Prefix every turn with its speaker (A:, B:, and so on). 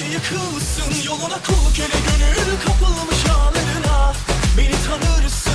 A: gece yıkılsın Yoluna kul köle gönül kapılmış ağlarına Beni tanırsın.